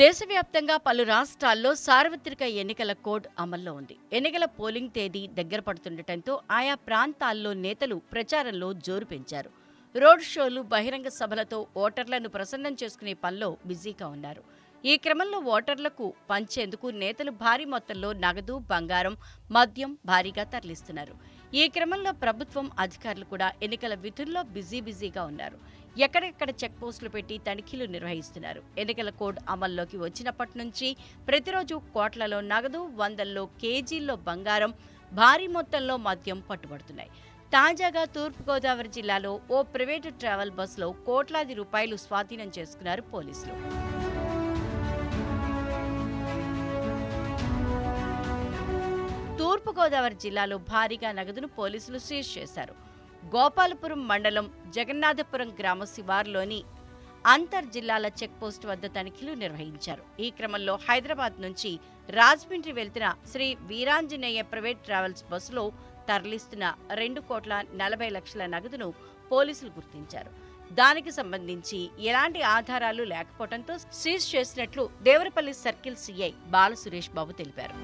దేశవ్యాప్తంగా పలు రాష్ట్రాల్లో సార్వత్రిక ఎన్నికల కోడ్ అమల్లో ఉంది. ఎన్నికల పోలింగ్ తేదీ దగ్గర పడుతుండటంతో ఆయా ప్రాంతాల్లో నేతలు ప్రచారంలో జోరు పెంచారు. రోడ్ షోలు బహిరంగ సభలతో ఓటర్లను ప్రసన్నం చేసుకునే పనిలో బిజీగా ఉన్నారు. ఈ క్రమంలో ఓటర్లకు పంచేందుకు నేతలు భారీ మొత్తంలో నగదు బంగారం మద్యం భారీగా తరలిస్తున్నారు. ఈ క్రమంలో ప్రభుత్వం అధికారులు కూడా ఎన్నికల విధుల్లో బిజీ బిజీగా ఉన్నారు. ఎక్కడెక్కడ చెక్ పోస్టులు పెట్టి తనిఖీలు నిర్వహిస్తున్నారు. ఎన్నికల కోడ్ అమల్లోకి వచ్చినప్పటి నుంచి ప్రతిరోజు కోట్లలో నగదు వందల్లో కేజీల్లో బంగారం భారీ మొత్తంలో మద్యం పట్టుబడుతున్నాయి. తాజాగా తూర్పుగోదావరి జిల్లాలో ఓ ప్రైవేటు ట్రావెల్ బస్సులో కోట్లాది రూపాయలు స్వాధీనం చేసుకున్నారు పోలీసులు. తూర్పుగోదావరి జిల్లాలో భారీగా నగదును పోలీసులు సీజ్ చేశారు. గోపాలపురం మండలం జగన్నాథపురం గ్రామ శివారులోని అంతర్ జిల్లాల చెక్పోస్ట్ వద్ద తనిఖీలు నిర్వహించారు. ఈ క్రమంలో హైదరాబాద్ నుంచి రాజమండ్రి వెళ్తున్న శ్రీ వీరాంజనేయ ప్రైవేట్ ట్రావెల్స్ బస్సులో తరలిస్తున్న రెండు కోట్ల నలభై లక్షల నగదును పోలీసులు గుర్తించారు. దానికి సంబంధించి ఎలాంటి ఆధారాలు లేకపోవడంతో సీజ్ చేసినట్లు దేవరపల్లి సర్కిల్ సీఐ బాల సురేష్ బాబు తెలిపారు.